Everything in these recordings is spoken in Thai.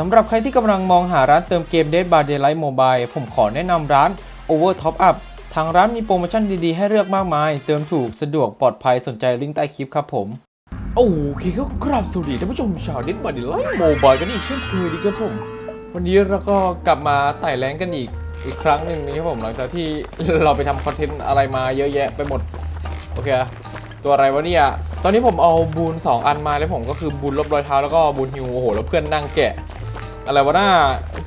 สำหรับใครที่กำลังมองหาร้านเติมเกม Dead by Daylight Mobile ผมขอแนะนำร้าน Over Top Up ทางร้านมีโปรโมชั่นดี ๆ ให้เลือกมากมาย เติมถูกสะดวกปลอดภัยสนใจลิงก์ใต้คลิปครับผม โอเคก็กราบสวัสดีท่านผู้ชมชาว Dead by Daylight Mobile กันอีกเช่นเคยดีครับผม วันนี้เราก็กลับมาไต่แรงกันอีกอีกครั้งหนึ่งนะครับผมหลังจากที่เราไปทำคอนเทนต์อะไรมาเยอะแยะไปหมดโอเคตัวอะไรวะเนี่ยตอนนี้ผมเอาบูน2อันมาแล้วผมก็คือบูนลบรอยเท้าแล้วก็บูนฮิวโอ้โหแล้วเพื่อนนั่งแกะ อะไรวะหน้า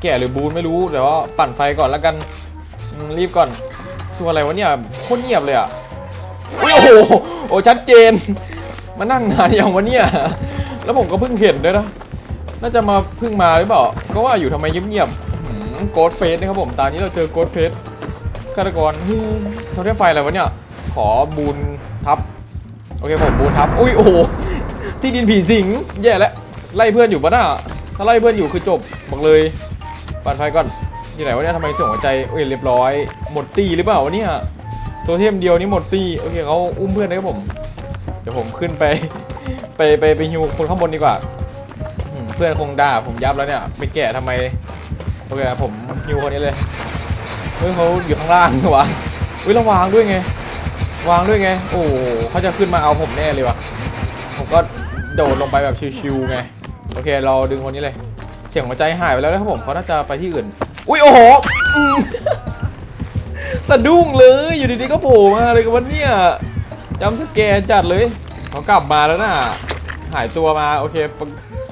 แกะหรือบูนไม่รู้เดี๋ยวว่าปั่นไฟก่อนแล้วกันรีบก่อนตัวอะไรวะเนี่ยโคตรเงียบเลยอะโอ้โหโอ้ชัดเจน มานั่งนานอย่างวะเนี่ยแล้วผมก็เพิ่งเห็นด้วยนะน่าจะมาเพิ่งมาหรือเปล่าก็ว่าอยู่ทำไมเงียบๆโกดเฟสนะครับผมตอนนี้เราเจอโกดเฟสฆาตกรเฮ้ยโทเทมไฟอะไรวะเนี่ย ขอบูนทับโอเคผมบูนทับอุ้ยโอ้โหที่ดินผีสิงแย่แล้วไล่เพื่อนอยู่ปะน่ะ ถ้าไล่เพื่อนอยู่คือจบบอกเลยปั่นไฟก่อนที่ไหนวะเนี่ยทำไมเสียงหัวใจเอ้ยเรียบร้อย หมดตีหรือเปล่าวะเนี่ยโทเทมเดียวนี่หมดตีโอเคเขาอุ้มเพื่อนนะครับผม เดี๋ยวผมขึ้นไป ไปไปไปฮิวคนข้างบนดีกว่า เพื่อนคงด่าผมยับแล้วเนี่ยไปแกะทำไมโอเคผมฮิวคนนี้เลยเฮ้ยเขาอยู่ข้างล่างวะเฮ้ยแล้ววางด้วยไงวางด้วยไง โอ้โหเขาจะขึ้นมาเอาผมแน่เลยวะผมก็โดดลงไปแบบชิวๆไง โอเค เราดึงคนนี้เลย เสียงหัวใจหายไปแล้วนะครับผมเขาน่าจะไปที่อื่น อุ้ยโอ้โหสะดุ้งเลยอยู่ดีๆก็โผล่มาเลยกับวันเนี่ยจำสแกร์จัดเลยเขากลับมาแล้วน่ะ หายตัวมาโอเค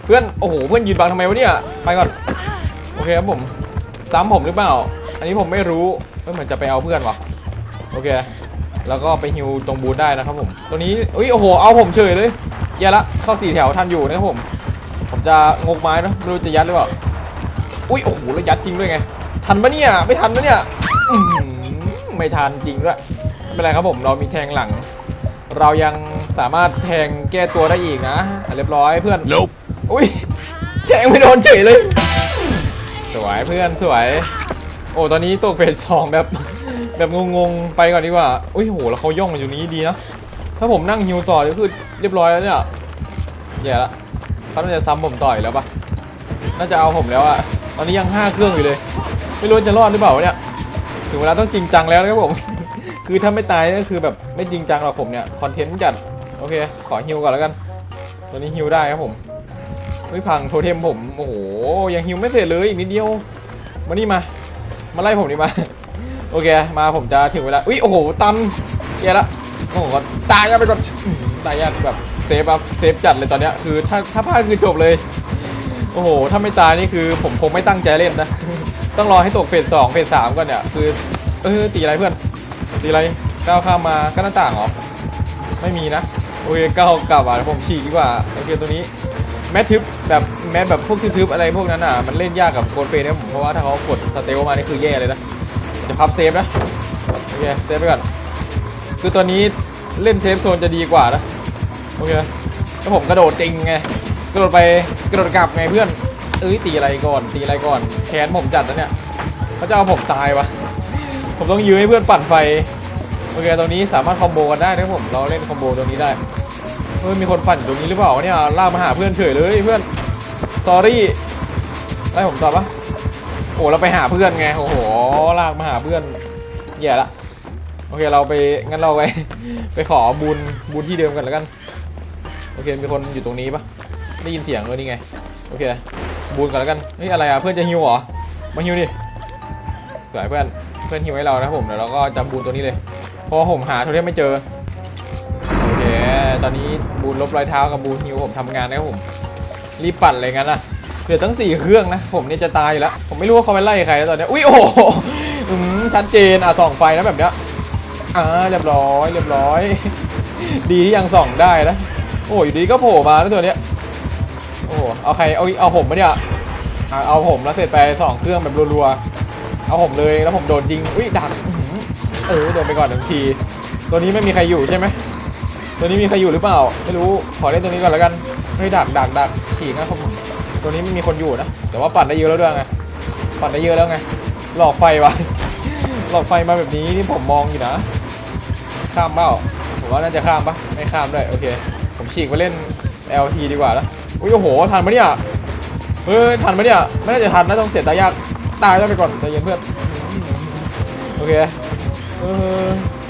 เพื่อนโอ้โหเพื่อนยืนบังทำไมวะเนี่ยไปก่อนโอเคครับผมซ้ำผมหรือเปล่า อันนี้ผมไม่รู้เอ้ยเหมือนจะไปเอาเพื่อนวะโอเค แล้วก็ไปฮิวตรงบูธได้นะครับผมตัวนี้อุ้ยโอ้โหเอาผมเฉยเลยแย่ละเข้าสี่แถวทันอยู่นะครับผม ผมจะงกไม้นะไม่รู้จะยัดหรือเปล่าอุ้ยโอ้โหแล้วยัดจริงด้วยไง ทันปะเนี่ยไม่ทันนะเนี่ยอื้อหือไม่ทันจริงด้วยไม่เป็นไรครับผมเรามีแทงหลัง เรายังสามารถแทงแก้ตัวได้อีกนะอะเรียบร้อยเพื่อน Nope. อุ้ยแทงไม่โดนเฉยเลย สวยเพื่อนสวย โอ้ตอนนี้ตัวเฟสสองแบบแบบงงๆไปก่อนดีกว่าอุ้ยโหแล้วเขาย่องมาอยู่นี้ดีนะถ้าผมนั่งฮิวต่อนี่คือเรียบร้อยแล้วเนี่ยแย่ละ เขาน่าจะซ้ำผมต่อยแล้วปะน่าจะเอาผมแล้วอะตอนนี้ยังห้าเครื่องอยู่เลย ไม่รู้จะรอดหรือเปล่าเนี่ย ถึงเวลาต้องจริงจังแล้วนะครับผม คือถ้าไม่ตายก็คือแบบไม่จริงจังหรอกผมเนี่ย คอนเทนต์จัด โอเค ขอฮิวก่อนแล้วกัน ตอนนี้ฮิวได้ครับผมเฮ้ยพังโทเทมผม โอ้โห ยังฮิวไม่เสร็จเลยอีกนิดเดียว มานี่มา มาไล่ผมนี่มา โอเค มาผมจะถึงเวลา อุ้ย โอ้โห ตันแย่ละโอ้โหตายยากไปก่อนตายยากแบบ เซฟแบบเซฟจัดเลยตอนเนี้ยคือถ้าถ้าพลาดคือจบเลย โอ้โห ถ้าไม่ตายนี่คือผมคงไม่ตั้งใจเล่นนะ ต้องรอให้ตกเฟสสองเฟสสามก่อนเนี่ย คือ เออตีอะไรเพื่อน ตีอะไรก้าวข้ามมาก็หน้าต่างเหรอ ไม่มีนะโอเคก้าวกลับอะผมฉีกดีกว่า โอเคตัวนี้แมททึบแบบแมทแบบพวกทึบๆอะไรพวกนั้นอะมันเล่นยากกับโกดเฟนนะผมเพราะว่าถ้าเขากดสเตลมานี่คือแย่เลยนะจะพับเซฟนะโอเคเซฟไปก่อนคือตัวนี้เล่นเซฟโซนจะดีกว่านะ โอเคแล้วผมกระโดดจริงไงกระโดดไปกระโดดกลับไงเพื่อนเอ้ยตีอะไรก่อนตีอะไรก่อนแค้นผมจัดนะเนี่ยเขาจะเอาผมตายวะผมต้องยื้อให้เพื่อนปั่นไฟโอเคตรงนี้สามารถคอมโบกันได้นะผมเราเล่นคอมโบตรงนี้ได้เฮ้ยมีคนปั่นตรงนี้หรือเปล่าเนี่ยลากมาหาเพื่อนเฉยเลยเพื่อน s อรี่ไล่ผมตอบปะโอ้เราไปหาเพื่อนไงโอ้โหลากมาหาเพื่อนแย่ละโอเคเราไปงั้นเราไปไปขอบุญบุญที่เดิมกันแล้วกัน อเคมีคนอยู่ตรงนี้ปะได้ยินเสียงเออนี่ไงโอเคบุญกันแล้วกันเฮ้ยอะไรอะเพื่อนจะฮิวเหรอมาฮิวดิสวยเพื่อนเพื่อนฮิวให้เรานะผมเดี๋ยวเราก็จำบูนตัวนี้เลยเพราะว่าผมหาโทเทมไม่เจอโอเคตอนนี้บูนลบรอยเท้ากับบูนฮิวผมทำงานนะครับผมรีบปั่นเลยงั้นนะเหลือทั้งสี่เครื่องนะผมเนี่ยจะตายอยู่แล้วผมไม่รู้ว่าเขาไปไล่ใครตอนนี้อุ้ยโอ้โหอืมชัดเจนอะส่องไฟนะแบบเนี้ยอ่าเรียบร้อยเรียบร้อย ดีที่ยังส่องได้นะ โอ้ยดีก็โผล่มาแล้วตัวเนี้ยโอ้เอาใครเอาเอาผมปะเนี่ยเอาผมแล้วเสร็จไปสองเครื่องแบบรัวๆเอาผมเลยแล้วผมโดนจริงอุ้ยดักอื้ออเออโดนไปก่อนหนึ่งที ตัวนี้ไม่มีใครอยู่ใช่ไหมตัวนี้มีใครอยู่หรือเปล่า ไม่รู้ขอเล่นตัวนี้ก่อนแล้วกันเฮ้ยดักดักดักฉีกนะครับผมตัวนี้ไม่มีคนอยู่นะแต่ว่าปั่นได้เยอะแล้วด้วยไงปั่นได้เยอะแล้วไงหลอกไฟวะหลอกไฟมาแบบนี้นี่ผมมองอยู่นะ ข้ามเปล่าผมว่าน่าจะข้ามปะไม่ข้ามด้วยโอเค ฉีกไปเล่น LT ดีกว่าแล้วอุ้ยโอ้โห ทันปะเนี่ยเฮ้ยทันไหมเนี่ย ไม่น่าจะทันนะต้องเสียตายาก ตายแล้วไปก่อนใจเย็นเพื่อน โอเค เออ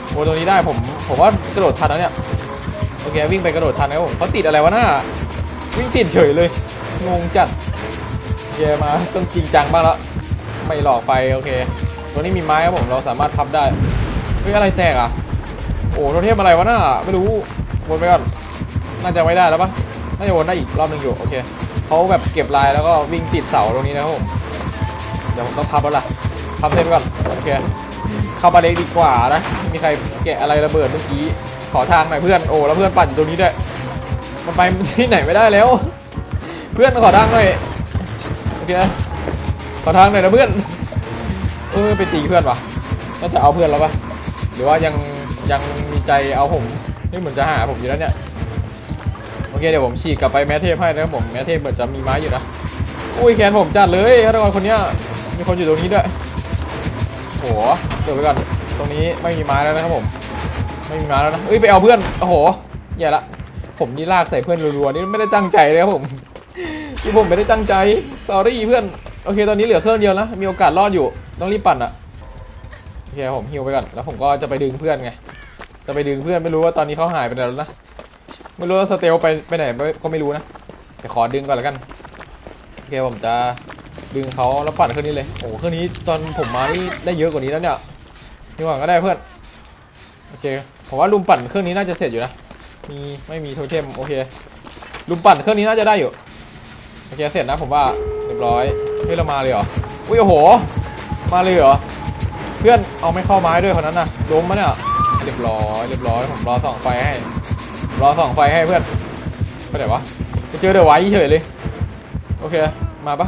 โอ้ตรงนี้ได้ผม ผมว่ากระโดดทันนะเนี่ย โอเค วิ่งไปกระโดดทันนะครับผมเขาติดอะไรวะหน้า วิ่งติดเฉยเลย งงจัดเยมาต้องจริงจังบ้างแล้ว ไม่หลอกไฟโอเค ตัวนี้มีไม้ครับผม เราสามารถพับได้ เฮ้ยอะไรแตกอะ โอ้โทเทมอะไรวะหน้า ไม่รู้วนไปก่อน น่าจะไม่ได้แล้วปะน่าจะวนได้อีกรอบหนึงอยู่โอเคเขาแบบเก็บลายแล้วก็วิ่งติดเสาตรงนี้นะครับผมเดี๋ยวผมต้องพับแล้วล่ะพับเส้นก่อนโอเคเข้ามาเล็กดีกว่านะมีใครแกะอะไรระเบิดเมื่อกี้ขอทางหน่อยเพื่อนโอ้แล้วเพื่อนปั่นอยู่ตรงนี้ด้วยมันไปที่ไหนไม่ได้แล้ว เพื่อนขอทางหน่อยโอเคขอทางหน่อยนะเพื่อนเออไปตีเพื่อนวะน่าจะเอาเพื่อนแล้วปะหรือว่ายังยังมีใจเอาผมนี่เหมือนจะหาผมอยู่แล้วเนี่ย เคเดี๋ยวผมฉีกกลับไปแมทเทพให้นะครับผมแมทเทพเหมือนจะมีไม้อยู่นะอุ้ยแขนผมจัดเลยฆาตกรคนเนี้ยมีคนอยู่ตรงนี้ด้วยโหเดี๋ยวไปก่อนตรงนี้ไม่มีไม้แล้วนะครับผม ไม่มีไม้แล้วนะเอ้ยไปเอาเพื่อนโอ้โหแย่ละผมนี่ลากใส่เพื่อนรัวๆนี่ไม่ได้ตั้งใจเลยครับผมที่ผมไม่ได้ตั้งใจ sorry เพื่อนโอเคตอนนี้เหลือเครื่องเดียวนะมีโอกาสรอดอยู่ต้องรีบปั่นอะโอเคผมฮิวไปก่อนแล้วผมก็จะไปดึงเพื่อนไงจะไปดึงเพื่อนไม่รู้ว่าตอนนี้เขาหายไปไหนแล้วนะ ไม่รู้ว่าสเตลไปไปไหนก็ไม่รู้นะแต่ขอดึงก่อนแล้วกันโอเคผมจะดึงเขาแล้วปั่นเครื่องนี้เลยโอ้เครื่องนี้ตอนผมมานี่ได้เยอะกว่านี้แล้วเนี่ยนี่ก่อนก็ได้เพื่อนโอเคผมว่าลุมปั่นเครื่องนี้น่าจะเสร็จอยู่นะมีไม่มีโทเทมโอเคลุมปั่นเครื่องนี้น่าจะได้อยู่โอเคเสร็จนะผมว่าเรียบร้อยเฮ้ยเรามาเลยเหรออุ้ยโอ้โห มาเลยเหรอเพื่อนเอาไม่เข้าไม้ด้วยคนนั้นนะล้มมะเนี่ยเรียบร้อยเรียบร้อยผมรอส่องไฟให้ รอส่องไฟให้เพื่อนไปไหนวะไปเจอเดอะไวท์เฉยเลย โอเค มาปะ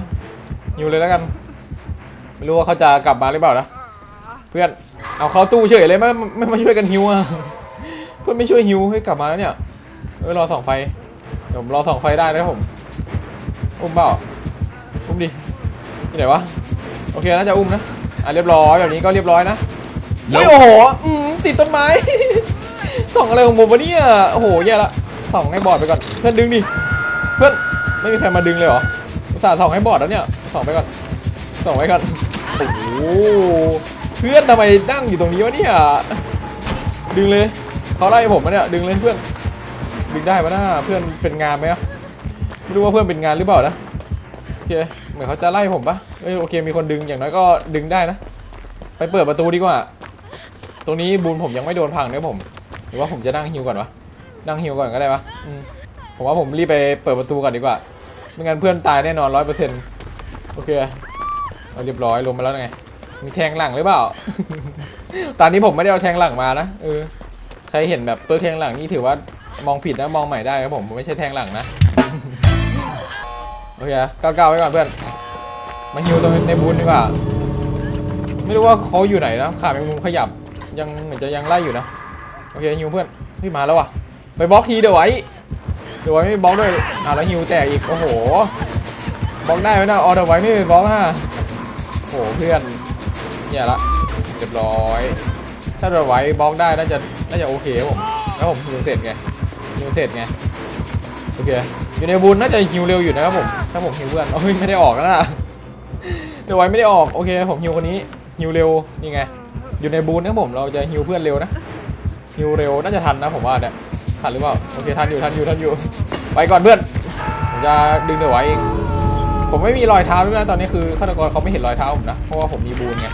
ฮิวเลยแล้วกัน ไม่รู้ว่าเขาจะกลับมาหรือเปล่านะ เพื่อน เอาเขาตู้เฉยเลยไม่ไม่ไม่มาช่วยกันฮิวอะ เพื่อนไม่ช่วยฮิวให้กลับมาแล้วเนี่ย เออรอส่องไฟเดี๋ยวผมรอส่องไฟได้นะครับผม อุ้มเปล่า อุ้มดิที่ไหนวะ โอเคน่าจะอุ้มนะ อะเรียบร้อยแบบนี้ก็เรียบร้อยนะเฮ้ยโอ้โหอืมติดต้นไม้ ส่องอะไรของผมวะเนี่ยโอ้โหแย่ละส่องให้บอดไปก่อน เพื่อนดึงดิ เพื่อนไม่มีใครมาดึงเลยเหรอสาส่องให้บอดแล้วเนี่ยส่องไปก่อนส่องไว้ก่อน โอ้โห เพื่อนทำไมนั่งอยู่ตรงนี้วะเนี่ย ดึงเลยเขาไล่ผมมาเนี่ย ดึงเลยเพื่อน ดึงได้ปะน้าเพื่อนเป็นงานไหมไม่รู้ว่าเพื่อนเป็นงานหรือเปล่านะ โอเค เหมือนเขาจะไล่ผมปะเอ้ยโอเค มีคนดึง อย่างน้อยก็ดึงได้นะ ไปเปิดประตูดีกว่า ตรงนี้บูนผมยังไม่โดนพังนี่ยผม หรือว่าผมจะนั่งฮิวก่อนวะนั่งฮิวก่อนก็ได้วะผมว่าผมรีบไปเปิดประตูก่อนดีกว่า ไม่งั้นเพื่อนตายแน่นอนร้อยเปอร์เซ็นต์โอเคเอาเรียบร้อยลงมาแล้วไง มีแทงหลังหรือเปล่า ตอนนี้ผมไม่ได้เอาแทงหลังมานะเออ ใครเห็นแบบตัวแทงหลังนี่ถือว่ามองผิดนะมองใหม่ได้ครับผมผมไม่ใช่แทงหลังนะ โอเคก้าวๆไว้ก่อนเพื่อน มาฮิวตรงในบูนดีกว่า ไม่รู้ว่าเขาอยู่ไหนนะขาแมงมุมขยับยังเหมือนจะยังไล่อยู่นะ โอเคฮิวเพื่อนพี่มาแล้วว่ะไปบล็อกทีเดี๋ยวไว้เดี๋ยวไว้ไม่บล็อกด้วยอะแล้วฮิวแตกอีกโอ้โหบล็อกได้ไหมนะออเดอร์ไว้ไม่ไปบล็อกนะโอ้โหเพื่อนเนี่ยละเรียบร้อย ถ้าเราไว้บล็อกได้น่าจะน่าจะโอเคผมแล้วผมฮิวเสร็จไงฮิวเสร็จไงโอเคอยู่ในบุญน่าจะฮิวเร็วอยู่นะครับผมถ้าผมฮิวเพื่อนโอ้ยไม่ได้ออกแล้วนะเดี๋ยวไว้ไม่ได้ออกโอเคผมฮิวคนนี้ฮิวเร็วนี่ไงอยู่ในบูนนะผมเราจะฮิวเพื่อนเร็วนะ ฮิวเร็วน่าจะทันนะผมว่าเนี่ยทันหรือเปล่าโอเคทันอยู่ทันอยู่ทันอยู่ ไปก่อนเพื่อนผมจะดึงเดี๋ยวไว้เองผมไม่มีรอยเท้าด้วยนะตอนนี้คือฆาตกรเขาไม่เห็นรอยเท้าผมนะเพราะว่าผมมีบูนไง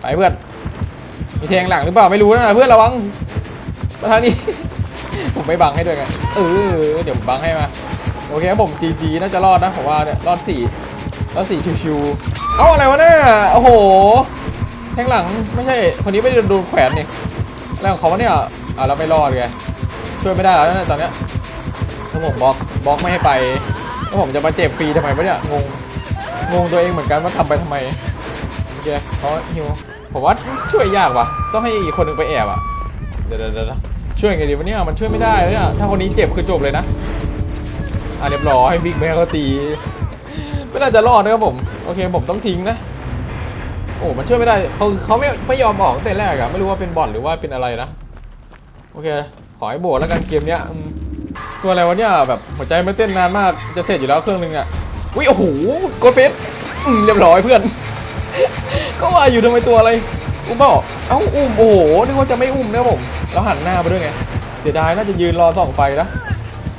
ไปเพื่อนมีแทงหลังหรือเปล่าไม่รู้นะเพื่อนระวังมาทางนี้ ผมไม่บังให้ด้วยไงเออเดี๋ยวผมบังให้มาโอเคครับผม GG น่าจะรอดนะผมว่าเนี่ยรอดสี่รอดสี่ชิวๆเอ้าอะไรวะเนี่ยโอ้โหแทงหลังไม่ใช่คนนี้ไม่ได้โดนแขวนเนี่อะไรของเขาเนี่ยอะเราไม่รอดไงช่วยไม่ได้แล้วนะตอนเนี้ยถ้าผมบล็อกบล็อกไม่ให้ไปแล้วผมจะมาเจ็บฟรีทำไมวะเนี่ยงงงงตัวเองเหมือนกันว่าทำไปทำไมโอเคเขาฮิวผมว่าช่วยยากว่ะต้องให้อีกคนหนึ่งไปแอบอะเดี๋ยวเดี๋ยวเดี๋ยวช่วยไงดีวะเนี่ยมันช่วยไม่ได้เลยเนี่ยถ้าคนนี้เจ็บคือจบเลยนะอะเรียบร้อยบิ๊กแม่ก็ตี ไม่น่าจะรอดนะครับผม โอเคผมต้องทิ้งนะ โอ้มันช่วยไม่ได้เขาเขาไม่ไม่ยอมออกตั้งแต่แรกอะไม่รู้ว่าเป็นบอทหรือว่าเป็นอะไรนะ โอเค ขอให้โบวแล้วกันเกมเนี้ยตัวอะไรวะเนี่ยแบบหัวใจไม่เต้นนานมากจะเสร็จอยู่แล้วเครื่องนึงอะอุ้ยโอ้โหกดเฟสเรียบร้อยเพื่อน ก็ว่าอยู่ทำไมตัวอะไรอุ้มเปล่าเอ้าอุ้มโอ้โหนึกว่าจะไม่อุ้มนะผมแล้วหันหน้าไปด้วยไงเสียดายน่าจะยืนรอส่องไฟนะ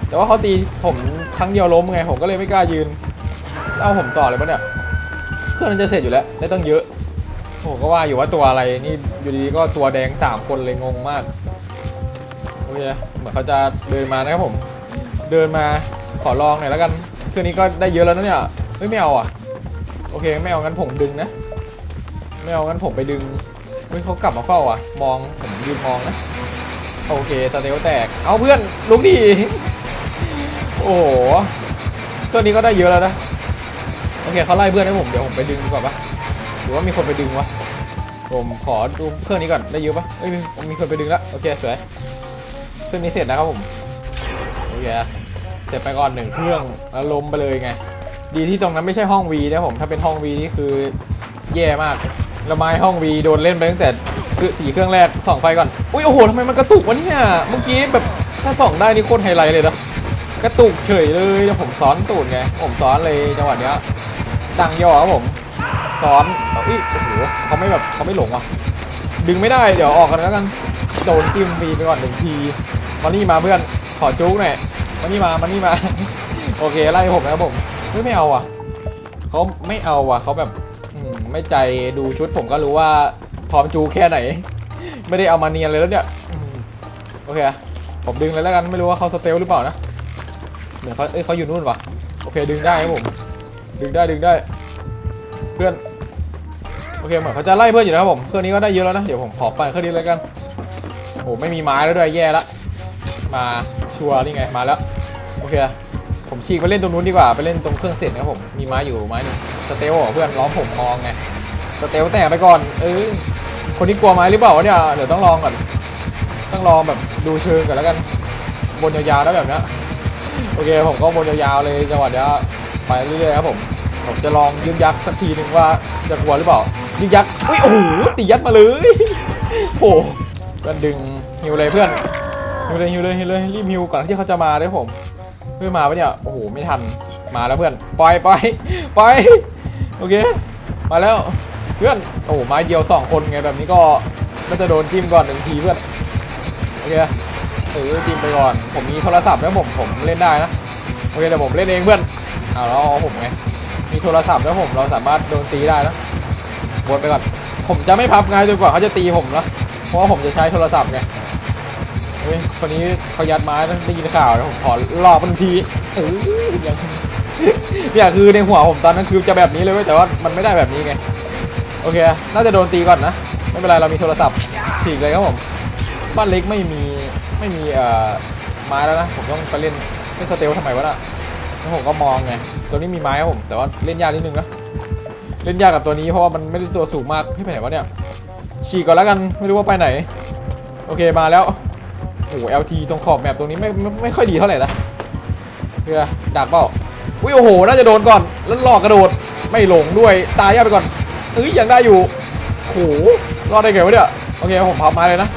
แต่ว่าเขาตีผมครั้งเดียวล้มไงผมก็เลยไม่กล้ายืนเอาผมต่อเลยปะเนี่ยเครื่องนั้นจะเสร็จอยู่แล้วได้ตั้งเยอะ โอ้โหก็ว่าอยู่ว่าตัวอะไรนี่อยู่ดีๆก็ตัวแดงสามคนเลยงงมากโอเคเหมือนเขาจะเดินมานะครับผม เดินมาขอลองหน่อยแล้วกันเครื่องนี้ก็ได้เยอะแล้วนะเนี่ยเฮ้ยไม่เอาอะโอเคไม่เอางั้นผมดึงนะไม่เอางั้นผมไปดึงเฮ้ยเขากลับมาเฝ้าอะ มองผมยืนมองนะโอเคสเตลแตกเอาเพื่อนลุกดีโอ้โหเครื่องนี้ก็ได้เยอะแล้วนะโอเคเขาไล่เพื่อนให้ผมเดี๋ยวผมไปดึงดีกว่าปะ รือว่ามีคนไปดึงวะ ผมขอดูเครื่องนี้ก่อน ได้เยอะปะเอ้ยมีคนไปดึงแล้ว โอเค สวย เครื่องนี้เสร็จนะครับผม โอเค เสร็จไปก่อนหนึ่งเครื่องแล้วล้มไปเลยไง ดีที่ตรงนั้นไม่ใช่ห้องวีนะผม ถ้าเป็นห้องวีนี่คือแย่มากแล้วไม้ห้องวีโดนเล่นไปตั้งแต่คือสี่เครื่องแรกส่องไฟก่อน อุ้ยโอ้โหทำไมมันกระตุกวะเนี่ย เมื่อกี้แบบถ้าส่องได้นี่โคตรไฮไลท์เลยนะกระตุกเฉยเลยแล้วผมซ้อนตูดไง ผมซ้อนเลยจังหวะเนี้ยดังย่อครับผม ซ้อนเอ้ยโอ้โหเขาไม่แบบเขาไม่หลงว่ะ ดึงไม่ได้เดี๋ยวออกกันแล้วกันโดนจิ้มฟรีไปก่อนหนึ่งทีมานี่มาเพื่อนขอจุ๊กหน่อยมานี่มามานี่มาโอเคไล่ผมนะครับผมเฮ้ยไม่เอาอะเขาไม่เอาอะเขาแบบอืไม่ใจดูชุดผมก็รู้ว่าพร้อมจูแค่ไหน ไม่ได้เอามาเนียนเลยแล้วเนี่ยโอเคผมดึงเลยแล้วกันไม่รู้ว่าเขาสเตลหรือเปล่านะเหมือนเขาเอ้ยเขาอยู่นู่นว่ะโอเคดึงได้ครับผม ดึงได้ดึงได้ เพื่อน โอเคเหมือนเขาจะไล่เพื่อนอยู่นะครับผมเครื่องนี้ก็ได้เยอะแล้วนะเดี๋ยวผมขอปั่นเครื่องนี้เลยกันโอ้ไม่มีไม้แล้วด้วยแย่ละมาชัวร์นี่ไงมาแล้วโอเคผมฉีกไปเล่นตรงนู้นดีกว่าไปเล่นตรงเครื่องเสร็จนะครับผมมีไม้อยู่ไม้นึงสเตลเหรอเพื่อนล้อมผมมองไงสเตลแต่ไปก่อนเออคนนี้กลัวไม้หรือเปล่าวะเนี่ยเดี๋ยวต้องลองก่อนต้องลองแบบดูเชิงก่อนแล้วกันบนยาวๆแล้วแบบนี้โอเคผมก็บนยาวๆเลยจังหวะเนี้ยไปเรื่อยๆครับผม ผมจะลองยึกยักสักทีหนึ่งว่าจะกลัวหรือเปล่ายึกยักอุ้ยโอ้โหตียัดมาเลยโอ้ก็ดึงฮิวเลยเพื่อนฮิวเลยฮิวเลยฮิวเลยรีบฮิวก่อนที่เขาจะมาด้วยผมเพื่อนมาปะเนี่ยโอ้โหไม่ทันมาแล้วเพื่อนปล่อยปล่อยปล่อยโอเคมาแล้วเพื่อนโอ้ไม้เดียวสองคนไงแบบนี้ก็น่าจะโดนจิ้มก่อนหนึ่งทีเพื่อนโอเคเออจิ้มไปก่อน ผมมีโทรศัพท์แล้วผมผมเล่นได้นะโอเคเดี๋ยวผมเล่นเองเพื่อนเอาแล้วเอาผมไง มีโทรศัพท์แล้วผมเราสามารถโดนตีได้นะวนไปก่อน ผมจะไม่พับไงจนกว่าเขาจะตีผมนะเพราะว่าผมจะใช้โทรศัพท์ไงเฮ้ยคนนี้เขายัดไม้นะได้ยินข่าวนะผมขอรอบมันทีเออยังเนี่ยคือในหัวผมตอนนั้นคือจะแบบนี้เลยเว้ยแต่ว่ามันไม่ได้แบบนี้ไงโอเค น่าจะโดนตีก่อนนะ ไม่เป็นไร เรามีโทรศัพท์ฉีกเลยครับผม บ้านเล็กไม่มี ไม่มีเอ่อไม้แล้วนะ ผมต้องไปเล่นเล่นสเตลทำไมวะน่ะ แล้วผมก็มองไง ตัวนี้มีไม้ครับผม แต่ว่าเล่นยากนิดนึงนะ เล่นยากกับตัวนี้เพราะว่ามันไม่ได้ตัวสูงมากให้ไปไหนวะเนี่ย ฉีกก่อนแล้วกัน ไม่รู้ว่าไปไหน โอเคมาแล้ว โอ้โห LT ตรงขอบแมปตรงนี้ไม่ไม่ไม่ค่อยดีเท่าไหร่นะเพื่อดักเปล่าอุ้ยโอ้โห น่าจะโดนก่อน แล้วหลอกกระโดด ไม่หลงด้วย ตายยากไปก่อนเอ้ยยังได้อยู่โห รอดได้ไงวะเนี่ย โอเคผมพับไม้เลยนะ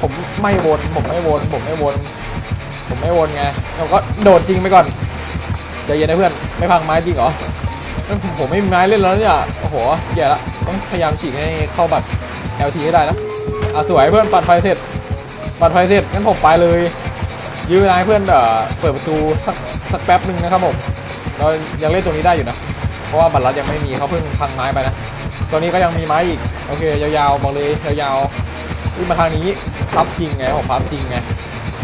ผมไม่วน ผมไม่วน ผมไม่วน ผมไม่วนไงเราก็โดดจริงไปก่อน ใจเย็นนะเพื่อน ไม่พังไม้จริงเหรอเอ้ยผมไม่มีไม้เล่นแล้วเนี่ย โอ้โหแย่ละ ต้องพยายามฉีกให้เข้าบัตร LT ให้ได้นะ อะสวยเพื่อนปัดไฟเสร็จ ปัดไฟเสร็จงั้นผมไปเลย ยื้อเวลาเพื่อนเอ่อเปิดประตูสักสักแป๊บหนึ่งนะครับผม เรายังเล่นตรงนี้ได้อยู่นะ เพราะว่าบัตรลัดยังไม่มีเขาเพิ่งพังไม้ไปนะตัวนี้ก็ยังมีไม้อีก โอเคยาวๆบอกเลยยาวๆวิ่งมาทางนี้พับจริงไงผมพับจริงไง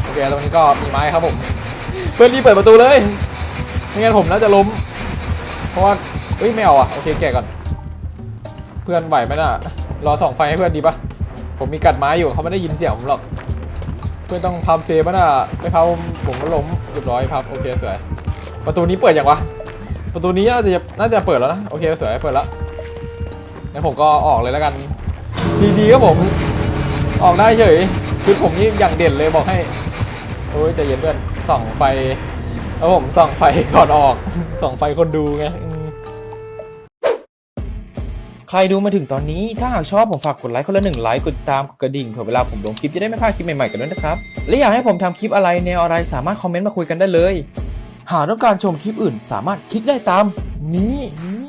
โอเคตรงนี้ก็มีไม้ครับผม เพื่อนรีบเปิดประตูเลย ไม่งั้นผมน่าจะล้ม เพราะว่าเอ้ยไม่เอาอะโอเคแกะก่อน เพื่อนไหวไหมน่ะ รอส่องไฟให้เพื่อนดีปะผมมีกัดไม้อยู่เขาไม่ได้ยินเสียงผมหรอก เพื่อนต้องพับเซฟป่ะน่ะไม่พับผมก็ล้มเรียบร้อยพับโอเคสวย ประตูนี้เปิดอยังวะ ประตูนี้น่าจะน่าจะเปิดแล้วนะโอเคสวยเปิดแล้วงั้นผมก็ออกเลยแล้วกัน ดีๆครับผมออกได้เฉยชุดผมนี่อย่างเด่นเลยบอกให้โอ้ยใจเย็นเพื่อนส่องไฟ แล้วผมส่องไฟก่อนออก ส่องไฟคนดูไงใครดูมาถึงตอนนี้ถ้าหากชอบผมฝากกดไลค์คนละหนึ่งไลค์กดติดตามกดกระดิ่งเผื่อเวลาผมลงคลิปจะได้ไม่พลาดคลิปใหม่ๆกันด้วยนะครับ และอยากให้ผมทำคลิปอะไรแนวอะไรสามารถคอมเมนต์มาคุยกันได้เลย หากต้องการชมคลิปอื่นสามารถคลิกได้ตามนี้นี้